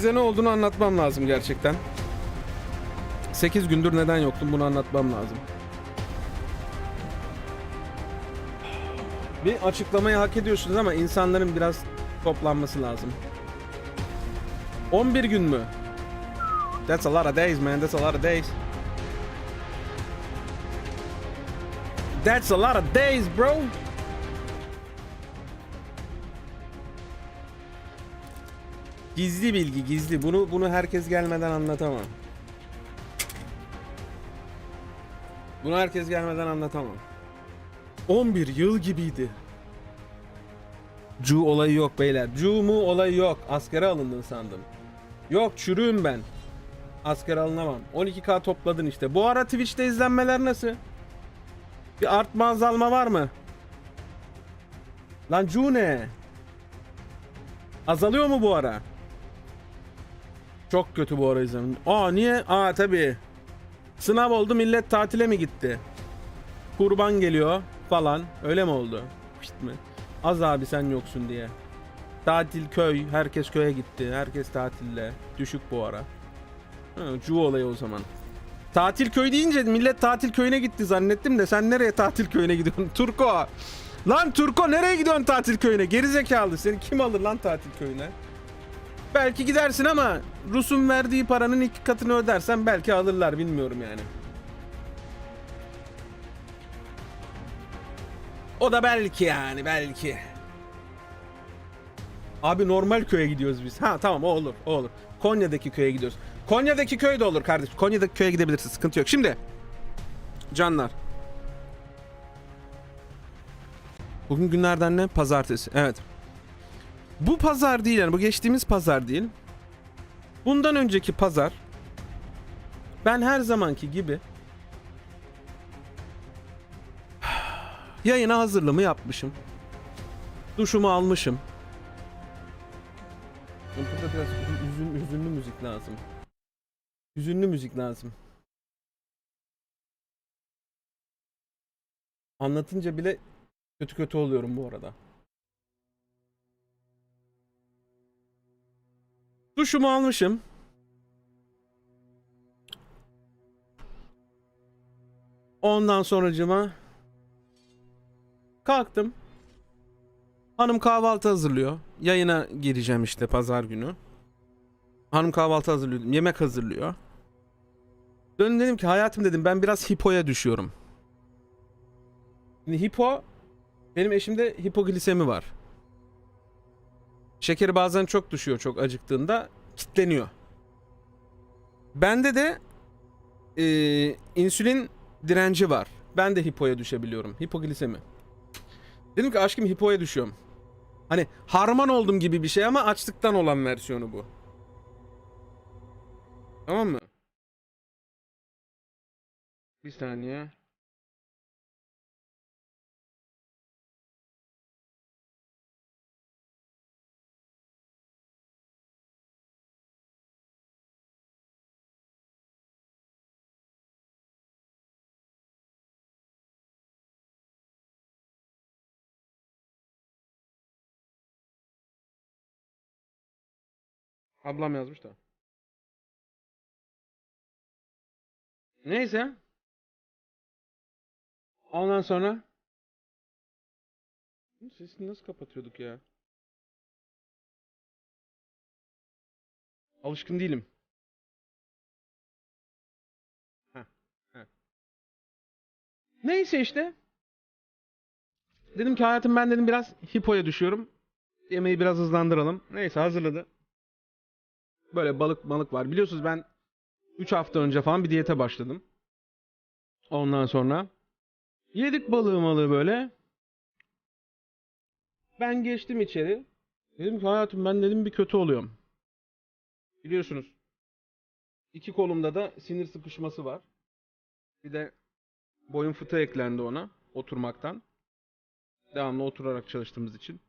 Size ne olduğunu anlatmam lazım gerçekten. 8 gündür neden yoktum bunu anlatmam lazım. Bir açıklamayı hak ediyorsunuz ama insanların biraz toplanması lazım. 11 gün mü? That's a lot of days man, that's a lot of days. That's a lot of days bro. Gizli bilgi, gizli. Bunu bunu herkes gelmeden anlatamam. Bunu herkes gelmeden anlatamam. 11 yıl gibiydi. Cu olayı yok beyler. Cu mu olayı yok. Askere alındın sandım. Yok çürüğüm ben. Askere alınamam. 12k topladın işte. Bu ara Twitch'te izlenmeler nasıl? Bir artma azalma var mı? Lan Cu ne? Azalıyor mu bu ara? Çok kötü bu ara izlenim. Aa niye? Aa tabii. Sınav oldu millet tatile mi gitti? Kurban geliyor falan. Öyle mi oldu? Pişt mi? Az abi sen yoksun diye. Tatil köy. Herkes köye gitti. Herkes tatilde. Düşük bu ara. Ha, cu olayı o zaman. Tatil köy deyince millet tatil köyüne gitti zannettim de sen nereye tatil köyüne gidiyorsun? Turko. Lan Turko nereye gidiyorsun tatil köyüne? Gerizekalı seni kim alır lan tatil köyüne? Belki gidersin ama Rus'un verdiği paranın iki katını ödersen belki alırlar bilmiyorum yani. O da belki yani belki. Abi normal köye gidiyoruz biz. Ha tamam o olur o olur. Konya'daki köye gidiyoruz. Konya'daki köy de olur kardeş. Konya'daki köye gidebilirsin sıkıntı yok. Şimdi canlar. Bugün günlerden ne? Pazartesi. Evet. Bu pazar değil yani bu geçtiğimiz pazar değil. Bundan önceki pazar ben her zamanki gibi yayına hazırlığımı yapmışım. Duşumu almışım. Burada biraz üzün, hüzünlü müzik lazım. Hüzünlü müzik lazım. Anlatınca bile kötü kötü oluyorum bu arada. Duşumu almışım. Ondan sonracıma kalktım. Hanım kahvaltı hazırlıyor. Yayına gireceğim işte pazar günü. Hanım kahvaltı hazırlıyor. Yemek hazırlıyor. Döndüm dedim ki hayatım dedim ben biraz hipoya düşüyorum. Şimdi hipo benim eşimde hipoglisemi var. Şekeri bazen çok düşüyor çok acıktığında kitleniyor. Bende de e, insülin direnci var. Ben de hipoya düşebiliyorum. Hipoglisemi. Dedim ki aşkım hipoya düşüyorum. Hani harman oldum gibi bir şey ama açlıktan olan versiyonu bu. Tamam mı? Bir saniye. Ablam yazmış da. Neyse. Ondan sonra sesini nasıl kapatıyorduk ya? Alışkın değilim. Heh, heh. Neyse işte. Dedim ki hayatım ben dedim biraz hipoya düşüyorum. Yemeği biraz hızlandıralım. Neyse hazırladı. Böyle balık balık var. Biliyorsunuz ben 3 hafta önce falan bir diyete başladım. Ondan sonra yedik balığı malığı böyle. Ben geçtim içeri. Dedim ki hayatım ben dedim bir kötü oluyorum. Biliyorsunuz. iki kolumda da sinir sıkışması var. Bir de boyun fıtığı eklendi ona oturmaktan. Devamlı oturarak çalıştığımız için.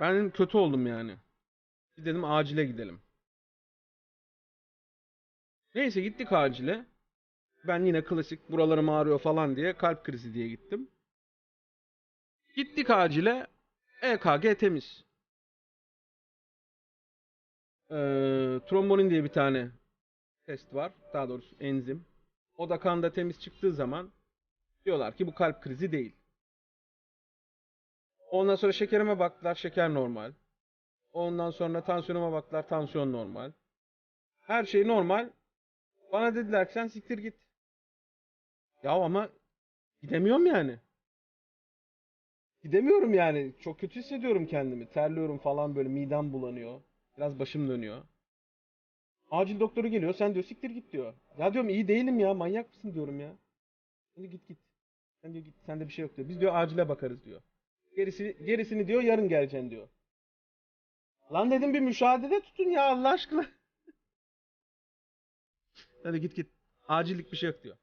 Ben dedim kötü oldum yani. Dedim acile gidelim. Neyse gittik acile. Ben yine klasik buralarım ağrıyor falan diye kalp krizi diye gittim. Gittik acile. EKG temiz. Ee, trombonin diye bir tane test var. Daha doğrusu enzim. O da kanda temiz çıktığı zaman diyorlar ki bu kalp krizi değil. Ondan sonra şekerime baktılar, şeker normal. Ondan sonra tansiyonuma baktılar, tansiyon normal. Her şey normal. Bana dediler ki sen siktir git. Ya ama gidemiyorum yani. Gidemiyorum yani. Çok kötü hissediyorum kendimi. Terliyorum falan böyle midem bulanıyor. Biraz başım dönüyor. Acil doktoru geliyor. Sen diyor siktir git diyor. Ya diyorum iyi değilim ya. Manyak mısın diyorum ya. Hadi git git. Sen diyor git. Sende bir şey yok diyor. Biz diyor acile bakarız diyor. Gerisi, gerisini diyor yarın geleceksin diyor. Lan dedim bir müşahede tutun ya Allah aşkına. Hadi git git. Acillik bir şey yok diyor.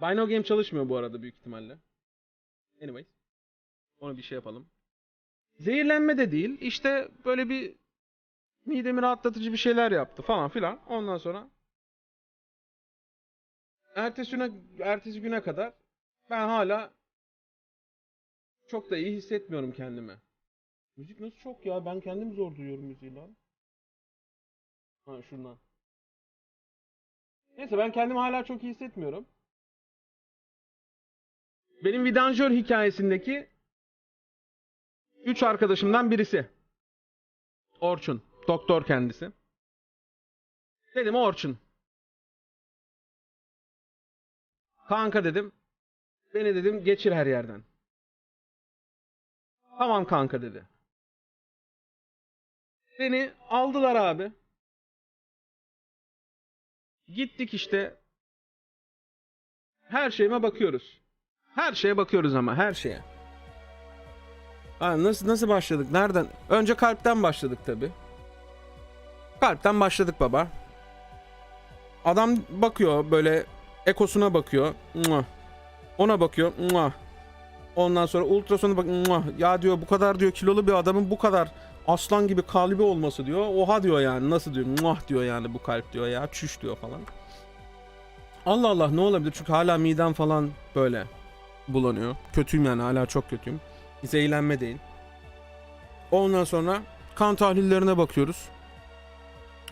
Bino Game çalışmıyor bu arada büyük ihtimalle. Anyways. Onu bir şey yapalım. Zehirlenme de değil. İşte böyle bir midemi rahatlatıcı bir şeyler yaptı falan filan. Ondan sonra ertesi güne, ertesi güne kadar ben hala çok da iyi hissetmiyorum kendimi. Müzik nasıl çok ya? Ben kendim zor duyuyorum müziği lan. Ha şundan. Neyse ben kendimi hala çok iyi hissetmiyorum. Benim vidanjör hikayesindeki üç arkadaşımdan birisi. Orçun. Doktor kendisi. Dedim Orçun. Kanka dedim. Beni dedim geçir her yerden. Tamam kanka dedi. Beni aldılar abi. Gittik işte. Her şeyime bakıyoruz. Her şeye bakıyoruz ama her şeye. Ha, nasıl nasıl başladık? Nereden? Önce kalpten başladık tabi. Kalpten başladık baba. Adam bakıyor böyle ekosuna bakıyor. Ona bakıyor. Ondan sonra ultrasonu bak. Ya diyor bu kadar diyor kilolu bir adamın bu kadar aslan gibi kalbi olması diyor. Oha diyor yani. Nasıl diyor? Muah diyor yani bu kalp diyor ya. Çüş diyor falan. Allah Allah ne olabilir? Çünkü hala midem falan böyle bulanıyor. Kötüyüm yani hala çok kötüyüm. Zehirlenme değil. Ondan sonra kan tahlillerine bakıyoruz.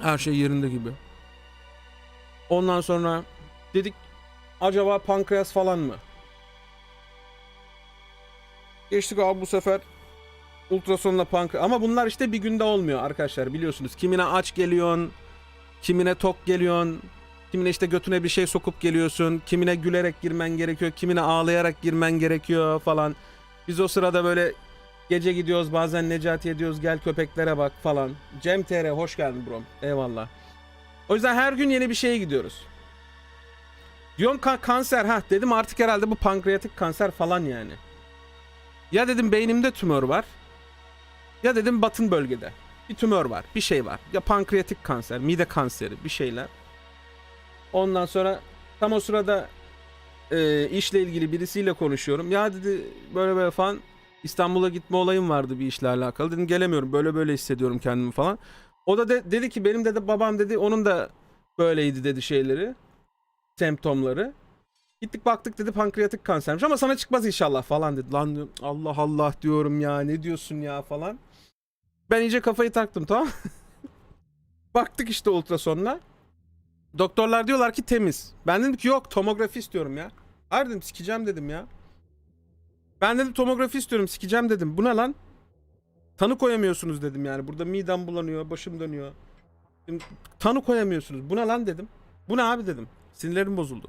Her şey yerinde gibi. Ondan sonra dedik acaba pankreas falan mı? Geçtik abi bu sefer ultrasonla pankreas. Ama bunlar işte bir günde olmuyor arkadaşlar biliyorsunuz. Kimine aç geliyorsun, kimine tok geliyorsun, kimine işte götüne bir şey sokup geliyorsun, kimine gülerek girmen gerekiyor, kimine ağlayarak girmen gerekiyor falan. Biz o sırada böyle gece gidiyoruz bazen Necati'ye diyoruz gel köpeklere bak falan. Cem TR hoş geldin bro. Eyvallah. O yüzden her gün yeni bir şeye gidiyoruz. Diyorum ka- kanser ha dedim artık herhalde bu pankreatik kanser falan yani. Ya dedim beynimde tümör var. Ya dedim batın bölgede. Bir tümör var, bir şey var. Ya pankreatik kanser, mide kanseri bir şeyler. Ondan sonra tam o sırada e, işle ilgili birisiyle konuşuyorum. Ya dedi böyle böyle falan İstanbul'a gitme olayım vardı bir işle alakalı. Dedim gelemiyorum böyle böyle hissediyorum kendimi falan. O da de- dedi ki benim dedi babam dedi onun da böyleydi dedi şeyleri. Semptomları. Gittik baktık dedi pankreatik kansermiş ama sana çıkmaz inşallah falan dedi. Lan Allah Allah diyorum ya ne diyorsun ya falan. Ben iyice kafayı taktım tamam. Baktık işte ultrasonla. Doktorlar diyorlar ki temiz. Ben dedim ki yok tomografi istiyorum ya. Hayır dedim sikeceğim dedim ya. Ben dedim tomografi istiyorum sikeceğim dedim. Bu ne lan? Tanı koyamıyorsunuz dedim yani. Burada midem bulanıyor, başım dönüyor. Dedim, Tanı koyamıyorsunuz. Bu ne lan dedim. Bu ne abi dedim. Sinirlerim bozuldu.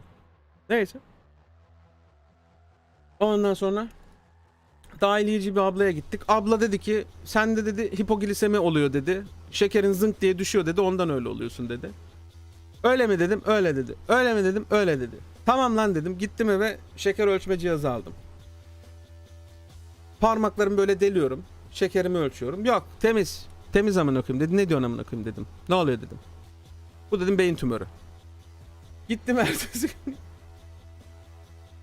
Neyse. Ondan sonra dahiliyeci bir ablaya gittik. Abla dedi ki sende dedi hipoglisemi oluyor dedi. Şekerin zınk diye düşüyor dedi. Ondan öyle oluyorsun dedi. Öyle mi dedim? Öyle dedi. Öyle mi dedim? Öyle dedi. Tamam lan dedim. Gittim eve şeker ölçme cihazı aldım. Parmaklarımı böyle deliyorum. Şekerimi ölçüyorum. Yok temiz. Temiz amına koyayım dedi. Ne diyorsun amına koyayım dedim. Ne oluyor dedim. Bu dedim beyin tümörü. Gittim ertesi gün.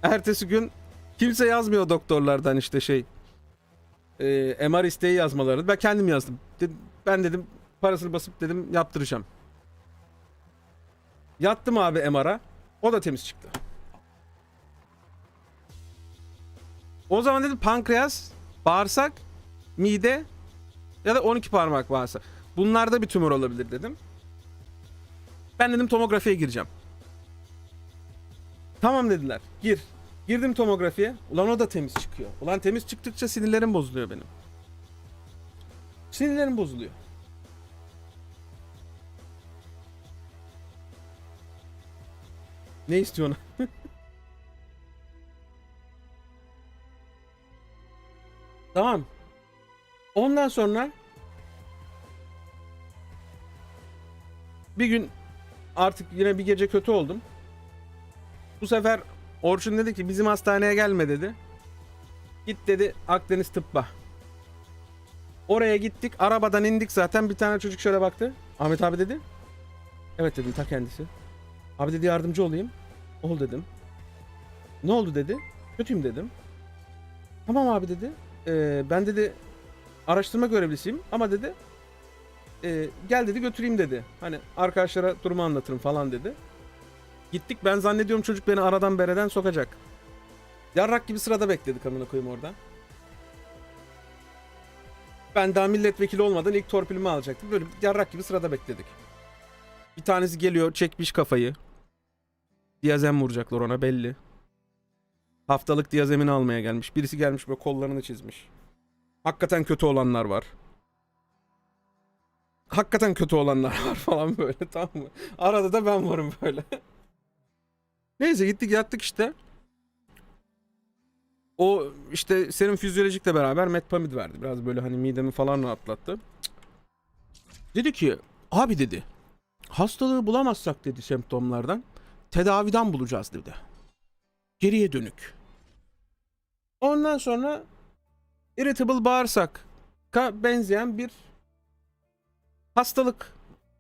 Ertesi gün kimse yazmıyor doktorlardan işte şey. E, MR isteği yazmalarını. Ben kendim yazdım. Ben dedim parasını basıp dedim yaptıracağım. Yattım abi MR'a. O da temiz çıktı. O zaman dedim pankreas, bağırsak, mide ya da 12 parmak varsa. Bunlarda bir tümör olabilir dedim. Ben dedim tomografiye gireceğim. Tamam dediler. Gir. Girdim tomografiye. Ulan o da temiz çıkıyor. Ulan temiz çıktıkça sinirlerim bozuluyor benim. Sinirlerim bozuluyor. Ne istiyorsun? tamam. Ondan sonra bir gün artık yine bir gece kötü oldum. Bu sefer Orçun dedi ki bizim hastaneye gelme dedi. Git dedi Akdeniz Tıbba. Oraya gittik. Arabadan indik zaten. Bir tane çocuk şöyle baktı. Ahmet abi dedi. Evet dedim ta kendisi. Abi dedi yardımcı olayım. Ol dedim. Ne oldu dedi. Kötüyüm dedim. Tamam abi dedi. "Ee, ben dedi araştırma görevlisiyim ama dedi "ee, gel dedi götüreyim dedi. Hani arkadaşlara durumu anlatırım falan dedi. Gittik ben zannediyorum çocuk beni aradan bereden sokacak. Yarrak gibi sırada bekledik amına koyayım orada. Ben daha milletvekili olmadan ilk torpilimi alacaktım. Böyle yarrak gibi sırada bekledik. Bir tanesi geliyor çekmiş kafayı. Diyazem vuracaklar ona belli. Haftalık diyazemini almaya gelmiş. Birisi gelmiş böyle kollarını çizmiş. Hakikaten kötü olanlar var. Hakikaten kötü olanlar var falan böyle tamam mı? Arada da ben varım böyle. Neyse gittik yattık işte. O işte serum fizyolojikle beraber metpamid verdi. Biraz böyle hani midemi falan rahatlattı. Dedi ki abi dedi hastalığı bulamazsak dedi semptomlardan tedaviden bulacağız dedi. Geriye dönük. Ondan sonra irritable bağırsak'a benzeyen bir hastalık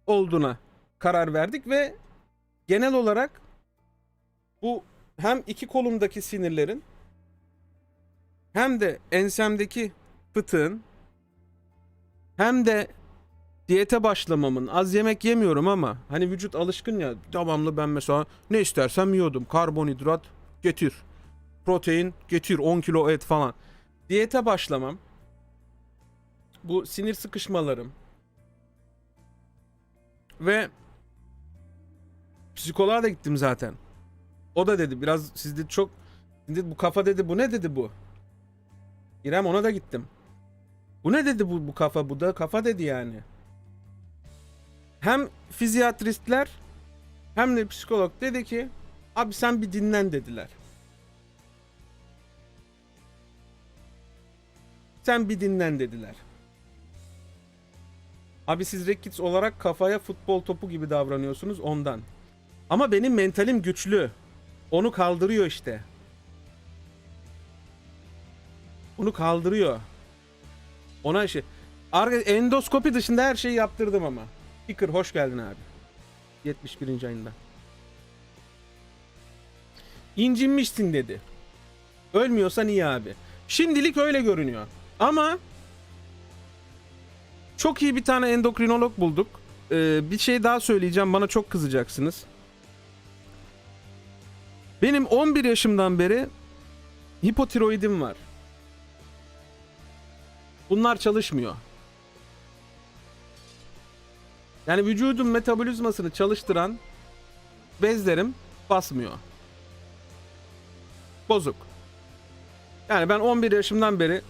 olduğuna karar verdik ve genel olarak bu hem iki kolumdaki sinirlerin hem de ensemdeki fıtığın hem de diyete başlamamın. Az yemek yemiyorum ama hani vücut alışkın ya devamlı ben mesela ne istersem yiyordum. Karbonhidrat getir protein getir 10 kilo et falan. Diyete başlamam. Bu sinir sıkışmalarım. Ve psikoloğa da gittim zaten o da dedi biraz sizde çok dedi, bu kafa dedi bu ne dedi bu İrem ona da gittim. Bu ne dedi bu, bu kafa? Bu da kafa dedi yani. Hem fizyatristler hem de psikolog dedi ki abi sen bir dinlen dediler. Sen bir dinlen dediler. Abi siz Rekic olarak kafaya futbol topu gibi davranıyorsunuz ondan. Ama benim mentalim güçlü. Onu kaldırıyor işte. Bunu kaldırıyor. Ona şey. Arka, endoskopi dışında her şeyi yaptırdım ama. Fikir hoş geldin abi. 71. ayında. İncinmişsin dedi. Ölmüyorsan iyi abi. Şimdilik öyle görünüyor. Ama çok iyi bir tane endokrinolog bulduk. Ee, bir şey daha söyleyeceğim. Bana çok kızacaksınız. Benim 11 yaşımdan beri hipotiroidim var. Bunlar çalışmıyor. Yani vücudun metabolizmasını çalıştıran bezlerim basmıyor. Bozuk. Yani ben 11 yaşımdan beri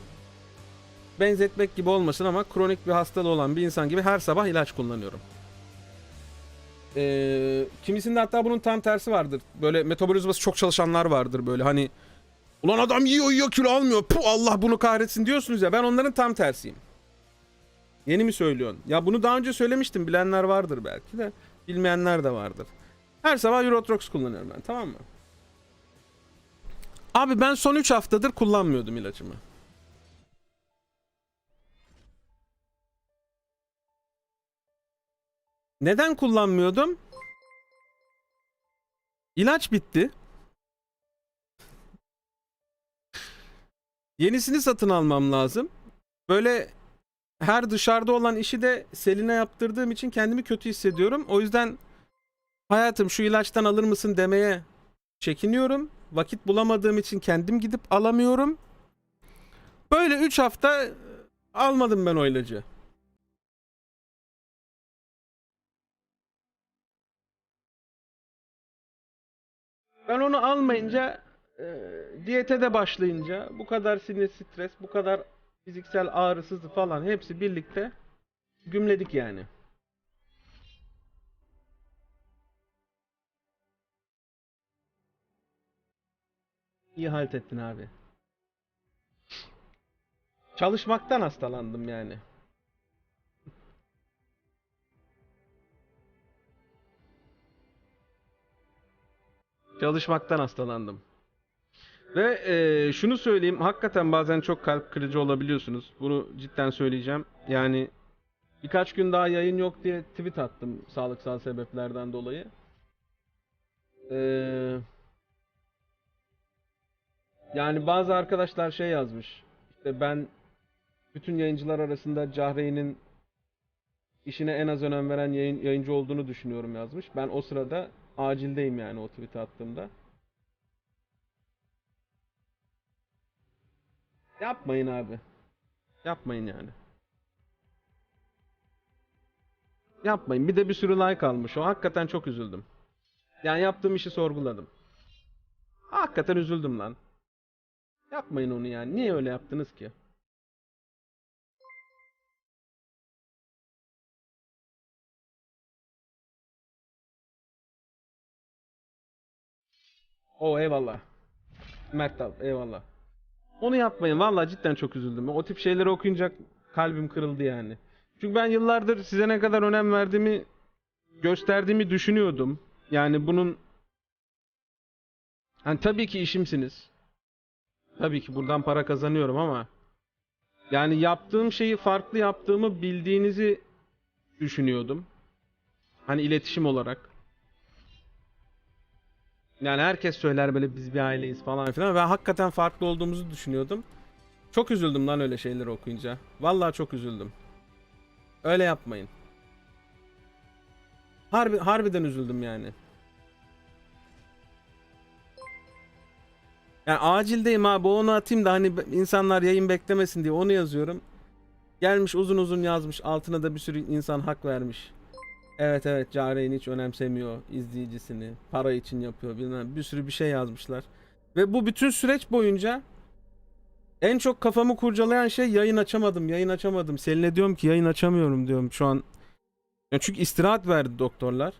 benzetmek gibi olmasın ama kronik bir hastalığı olan bir insan gibi her sabah ilaç kullanıyorum. Ee, kimisinde hatta bunun tam tersi vardır. Böyle metabolizması çok çalışanlar vardır böyle hani Ulan adam yiyor yiyor kilo almıyor. Puh Allah bunu kahretsin diyorsunuz ya. Ben onların tam tersiyim. Yeni mi söylüyorsun? Ya bunu daha önce söylemiştim. Bilenler vardır belki de. Bilmeyenler de vardır. Her sabah Eurotrox kullanıyorum ben tamam mı? Abi ben son 3 haftadır kullanmıyordum ilacımı. Neden kullanmıyordum? İlaç bitti. Yenisini satın almam lazım. Böyle her dışarıda olan işi de Selin'e yaptırdığım için kendimi kötü hissediyorum. O yüzden hayatım şu ilaçtan alır mısın demeye çekiniyorum. Vakit bulamadığım için kendim gidip alamıyorum. Böyle 3 hafta almadım ben o ilacı. Ben onu almayınca e, diyete de başlayınca bu kadar sinir stres, bu kadar fiziksel ağrısızlık falan hepsi birlikte gümledik yani. İyi halt ettin abi. Çalışmaktan hastalandım yani. Çalışmaktan hastalandım. Ve e, şunu söyleyeyim, hakikaten bazen çok kalp kırıcı olabiliyorsunuz. Bunu cidden söyleyeceğim. Yani birkaç gün daha yayın yok diye tweet attım sağlıksal sebeplerden dolayı. Eee yani bazı arkadaşlar şey yazmış. İşte ben bütün yayıncılar arasında Cahreyn'in işine en az önem veren yayın, yayıncı olduğunu düşünüyorum yazmış. Ben o sırada acildeyim yani o tweet'i attığımda. Yapmayın abi. Yapmayın yani. Yapmayın. Bir de bir sürü like almış. O hakikaten çok üzüldüm. Yani yaptığım işi sorguladım. Hakikaten üzüldüm lan. Yapmayın onu yani. Niye öyle yaptınız ki? O eyvallah. Mert abi eyvallah. Onu yapmayın. Vallahi cidden çok üzüldüm. O tip şeyleri okuyunca kalbim kırıldı yani. Çünkü ben yıllardır size ne kadar önem verdiğimi gösterdiğimi düşünüyordum. Yani bunun hani tabii ki işimsiniz. Tabii ki buradan para kazanıyorum ama yani yaptığım şeyi farklı yaptığımı bildiğinizi düşünüyordum. Hani iletişim olarak. Yani herkes söyler böyle biz bir aileyiz falan filan. Ben hakikaten farklı olduğumuzu düşünüyordum. Çok üzüldüm lan öyle şeyleri okuyunca. Vallahi çok üzüldüm. Öyle yapmayın. Harbi, harbiden üzüldüm yani. Yani acildeyim abi onu atayım da hani insanlar yayın beklemesin diye onu yazıyorum. Gelmiş uzun uzun yazmış altına da bir sürü insan hak vermiş. Evet evet Cahreyn hiç önemsemiyor izleyicisini. Para için yapıyor bilmem bir sürü bir şey yazmışlar. Ve bu bütün süreç boyunca en çok kafamı kurcalayan şey yayın açamadım yayın açamadım. Selin'e diyorum ki yayın açamıyorum diyorum şu an. Ya çünkü istirahat verdi doktorlar.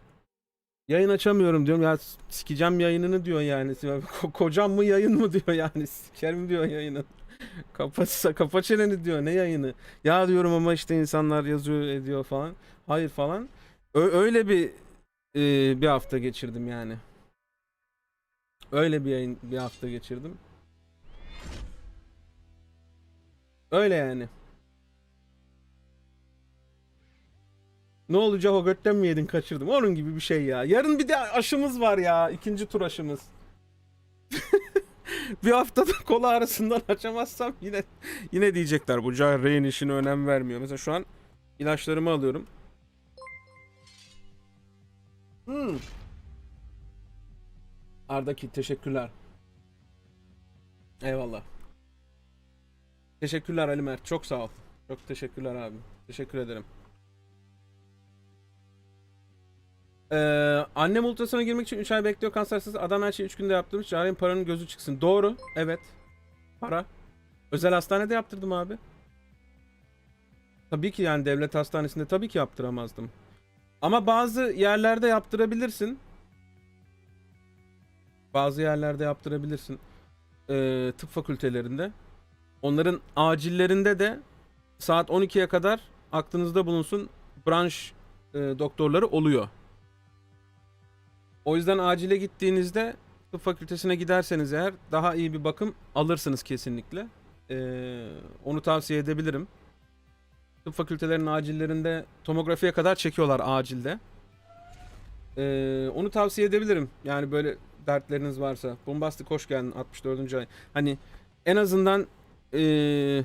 Yayın açamıyorum diyorum ya sikeceğim yayınını diyor yani. Ko- Kocam mı yayın mı diyor yani sikerim diyor yayını. Kapa, kapa çeneni diyor ne yayını. Ya diyorum ama işte insanlar yazıyor ediyor falan. Hayır falan. Ö- öyle bir e, bir hafta geçirdim yani. Öyle bir yayın bir hafta geçirdim. Öyle yani. Ne olacak o götten mi yedin kaçırdım. Onun gibi bir şey ya. Yarın bir de aşımız var ya. ikinci tur aşımız. bir haftada kola arasından açamazsam yine yine diyecekler bu Cahreyn işine önem vermiyor. Mesela şu an ilaçlarımı alıyorum. Hmm. Ardaki teşekkürler. Eyvallah. Teşekkürler Ali Mert. Çok sağ ol. Çok teşekkürler abi. Teşekkür ederim. Ee, annem ultrasona girmek için 3 ay bekliyor kansersiz. Adam her şeyi 3 günde yaptırmış. Cahreyn paranın gözü çıksın. Doğru. Evet. Para. Özel hastanede yaptırdım abi. Tabii ki yani devlet hastanesinde tabii ki yaptıramazdım. Ama bazı yerlerde yaptırabilirsin. Bazı yerlerde yaptırabilirsin. Ee, tıp fakültelerinde. Onların acillerinde de saat 12'ye kadar aklınızda bulunsun branş e, doktorları oluyor. O yüzden acile gittiğinizde tıp fakültesine giderseniz eğer daha iyi bir bakım alırsınız kesinlikle. Ee, onu tavsiye edebilirim. Tıp fakültelerinin acillerinde tomografiye kadar çekiyorlar acilde. Ee, onu tavsiye edebilirim. Yani böyle dertleriniz varsa. Bombastik hoş geldin 64. ay. Hani en azından ee,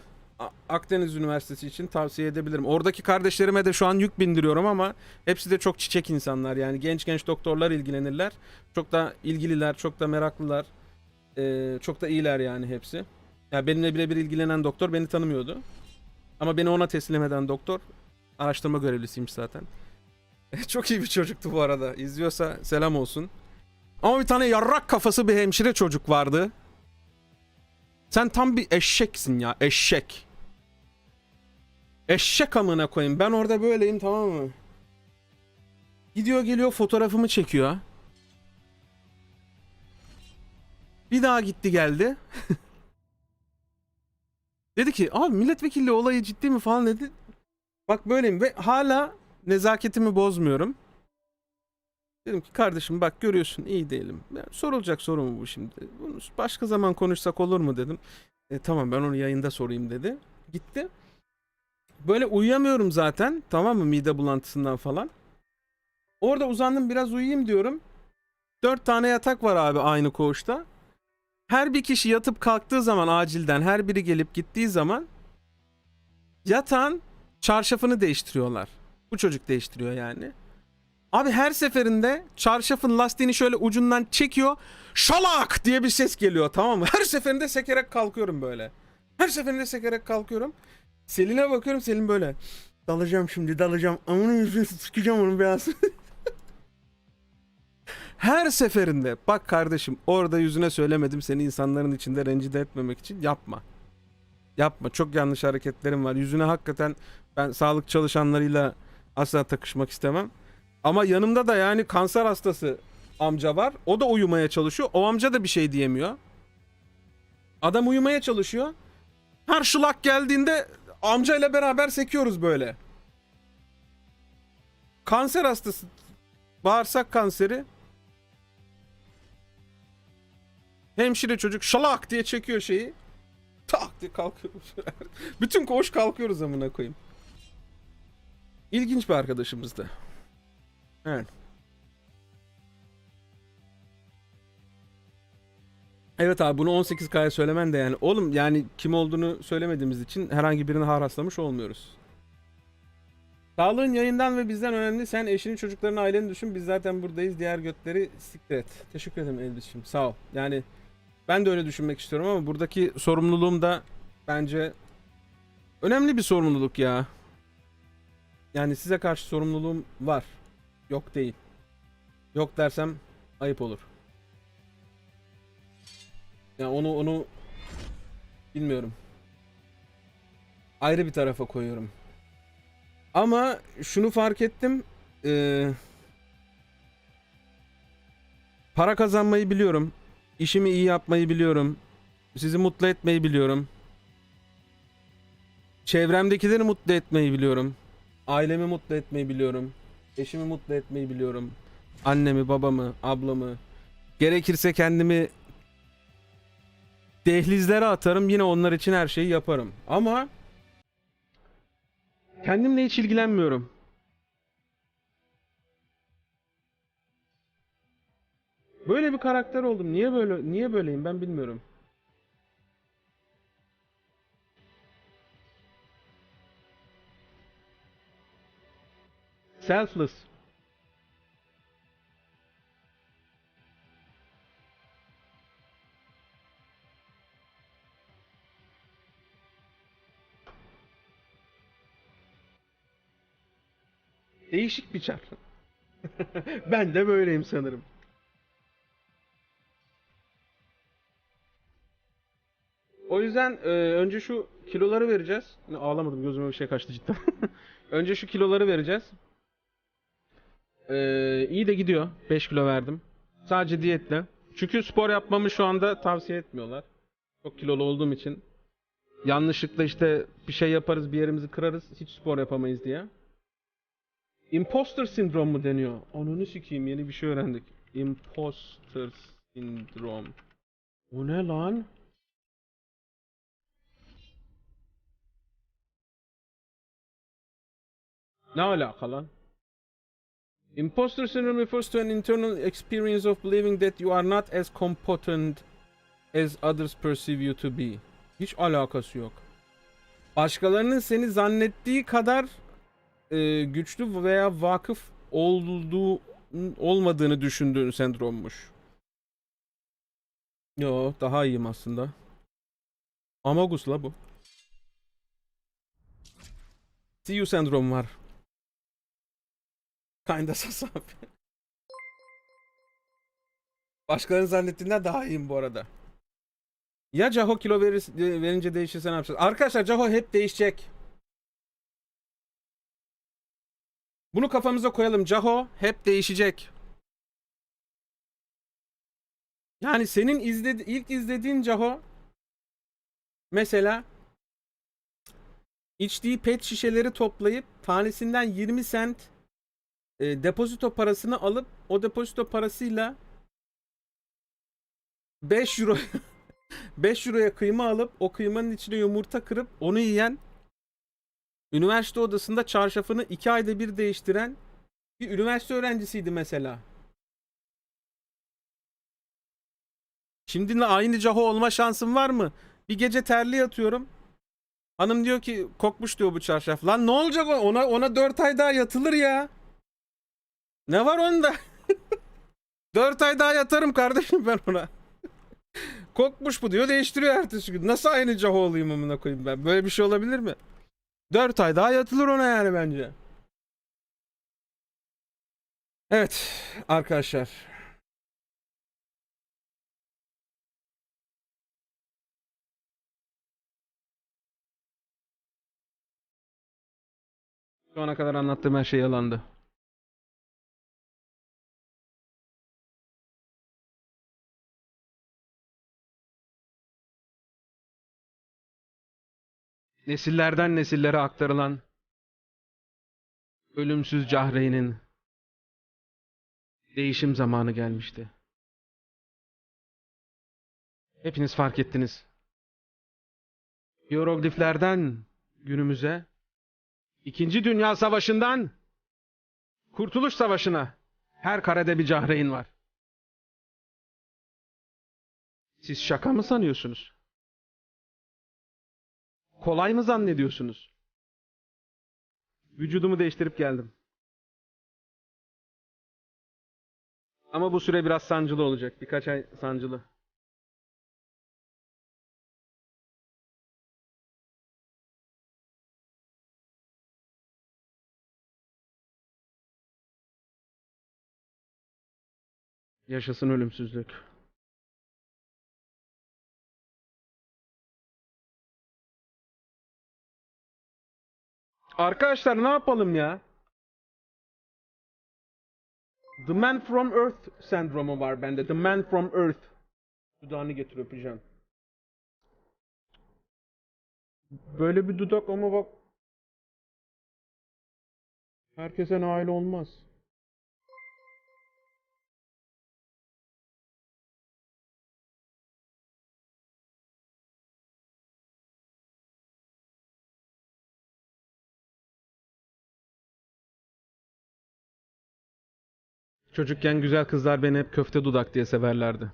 Akdeniz Üniversitesi için tavsiye edebilirim. Oradaki kardeşlerime de şu an yük bindiriyorum ama hepsi de çok çiçek insanlar. Yani genç genç doktorlar ilgilenirler. Çok da ilgililer, çok da meraklılar. Ee, çok da iyiler yani hepsi. Ya benimle birebir ilgilenen doktor beni tanımıyordu. Ama beni ona teslim eden doktor araştırma görevlisiymiş zaten. Çok iyi bir çocuktu bu arada. İzliyorsa selam olsun. Ama bir tane yarrak kafası bir hemşire çocuk vardı. Sen tam bir eşeksin ya eşek. Eşek amına koyayım. Ben orada böyleyim tamam mı? Gidiyor geliyor fotoğrafımı çekiyor. Bir daha gitti geldi. dedi ki abi milletvekilliği olayı ciddi mi falan dedi. Bak böyleyim ve hala nezaketimi bozmuyorum. Dedim ki kardeşim bak görüyorsun iyi değilim. Yani sorulacak soru mu bu şimdi? Bunu başka zaman konuşsak olur mu dedim. E, tamam ben onu yayında sorayım dedi. Gitti. Böyle uyuyamıyorum zaten tamam mı mide bulantısından falan. Orada uzandım biraz uyuyayım diyorum. Dört tane yatak var abi aynı koğuşta. Her bir kişi yatıp kalktığı zaman acilden her biri gelip gittiği zaman yatağın çarşafını değiştiriyorlar. Bu çocuk değiştiriyor yani. Abi her seferinde çarşafın lastiğini şöyle ucundan çekiyor. Şalak diye bir ses geliyor tamam mı? Her seferinde sekerek kalkıyorum böyle. Her seferinde sekerek kalkıyorum. Selin'e bakıyorum Selin böyle. Dalacağım şimdi dalacağım. Amına yüzünü sıkacağım onun beyaz. Her seferinde bak kardeşim orada yüzüne söylemedim seni insanların içinde rencide etmemek için yapma. Yapma çok yanlış hareketlerim var. Yüzüne hakikaten ben sağlık çalışanlarıyla asla takışmak istemem. Ama yanımda da yani kanser hastası amca var. O da uyumaya çalışıyor. O amca da bir şey diyemiyor. Adam uyumaya çalışıyor. Her şılak geldiğinde amcayla beraber sekiyoruz böyle. Kanser hastası. Bağırsak kanseri. Hemşire çocuk şalak diye çekiyor şeyi. Tak diye kalkıyoruz. Bütün koğuş kalkıyoruz amına koyayım. İlginç bir arkadaşımızdı. Evet. Evet abi bunu 18K'ya söylemen de yani. Oğlum yani kim olduğunu söylemediğimiz için herhangi birini haraslamış olmuyoruz. Sağlığın yayından ve bizden önemli. Sen eşini, çocuklarını, aileni düşün. Biz zaten buradayız. Diğer götleri siktir et. Teşekkür ederim Elbis'ciğim. Sağ ol. Yani ben de öyle düşünmek istiyorum ama buradaki sorumluluğum da bence önemli bir sorumluluk ya. Yani size karşı sorumluluğum var. Yok değil. Yok dersem ayıp olur. Ya onu onu bilmiyorum. Ayrı bir tarafa koyuyorum. Ama şunu fark ettim. Ee, para kazanmayı biliyorum. İşimi iyi yapmayı biliyorum. Sizi mutlu etmeyi biliyorum. Çevremdekileri mutlu etmeyi biliyorum. Ailemi mutlu etmeyi biliyorum. Eşimi mutlu etmeyi biliyorum. Annemi, babamı, ablamı. Gerekirse kendimi dehlizlere atarım. Yine onlar için her şeyi yaparım. Ama kendimle hiç ilgilenmiyorum. Böyle bir karakter oldum. Niye böyle niye böyleyim ben bilmiyorum. Selfless. Değişik bir çar. ben de böyleyim sanırım. O yüzden e, önce şu kiloları vereceğiz. Ne, Ağlamadım gözüme bir şey kaçtı cidden. önce şu kiloları vereceğiz. E, iyi de gidiyor. 5 kilo verdim. Sadece diyetle. Çünkü spor yapmamı şu anda tavsiye etmiyorlar. Çok kilolu olduğum için. Yanlışlıkla işte bir şey yaparız bir yerimizi kırarız. Hiç spor yapamayız diye. Imposter sindrom mu deniyor? Ananı sikeyim yeni bir şey öğrendik. Imposter sindrom. O ne lan? Ne alaka lan? Imposter syndrome refers to an internal experience of believing that you are not as competent as others perceive you to be. Hiç alakası yok. Başkalarının seni zannettiği kadar e, güçlü veya vakıf olduğu olmadığını düşündüğün sendrommuş. Yo daha iyiyim aslında. Amagus la bu. See you sendrom var. Kinda sus abi. Başkalarının zannettiğinden daha iyiyim bu arada. Ya Caho kilo verir, verince değişirse ne yapacağız? Arkadaşlar Caho hep değişecek. Bunu kafamıza koyalım. Caho hep değişecek. Yani senin izledi ilk izlediğin Caho mesela içtiği pet şişeleri toplayıp tanesinden 20 sent e, depozito parasını alıp o depozito parasıyla 5 euro 5 euroya kıyma alıp o kıymanın içine yumurta kırıp onu yiyen üniversite odasında çarşafını 2 ayda bir değiştiren bir üniversite öğrencisiydi mesela. Şimdi aynı Caho olma şansım var mı? Bir gece terli yatıyorum. Hanım diyor ki kokmuş diyor bu çarşaf. Lan ne olacak? Ona ona 4 ay daha yatılır ya. Ne var onda? 4 ay daha yatarım kardeşim ben ona. Kokmuş bu diyor değiştiriyor ertesi gün. Nasıl aynı Caho olayım amına koyayım ben? Böyle bir şey olabilir mi? 4 ay daha yatılır ona yani bence. Evet arkadaşlar. Şu ana kadar anlattığım her şey yalandı. Nesillerden nesillere aktarılan ölümsüz Cahreyn'in değişim zamanı gelmişti. Hepiniz fark ettiniz. Hierogliflerden günümüze, İkinci Dünya Savaşı'ndan Kurtuluş Savaşı'na her karede bir Cahreyn var. Siz şaka mı sanıyorsunuz? Kolay mı zannediyorsunuz? Vücudumu değiştirip geldim. Ama bu süre biraz sancılı olacak. Birkaç ay sancılı. Yaşasın ölümsüzlük. Arkadaşlar ne yapalım ya? The Man from Earth sendromu var bende. The Man from Earth. Dudağını getir öpeceğim. Böyle bir dudak ama bak. Herkese nail olmaz. Çocukken güzel kızlar beni hep köfte dudak diye severlerdi.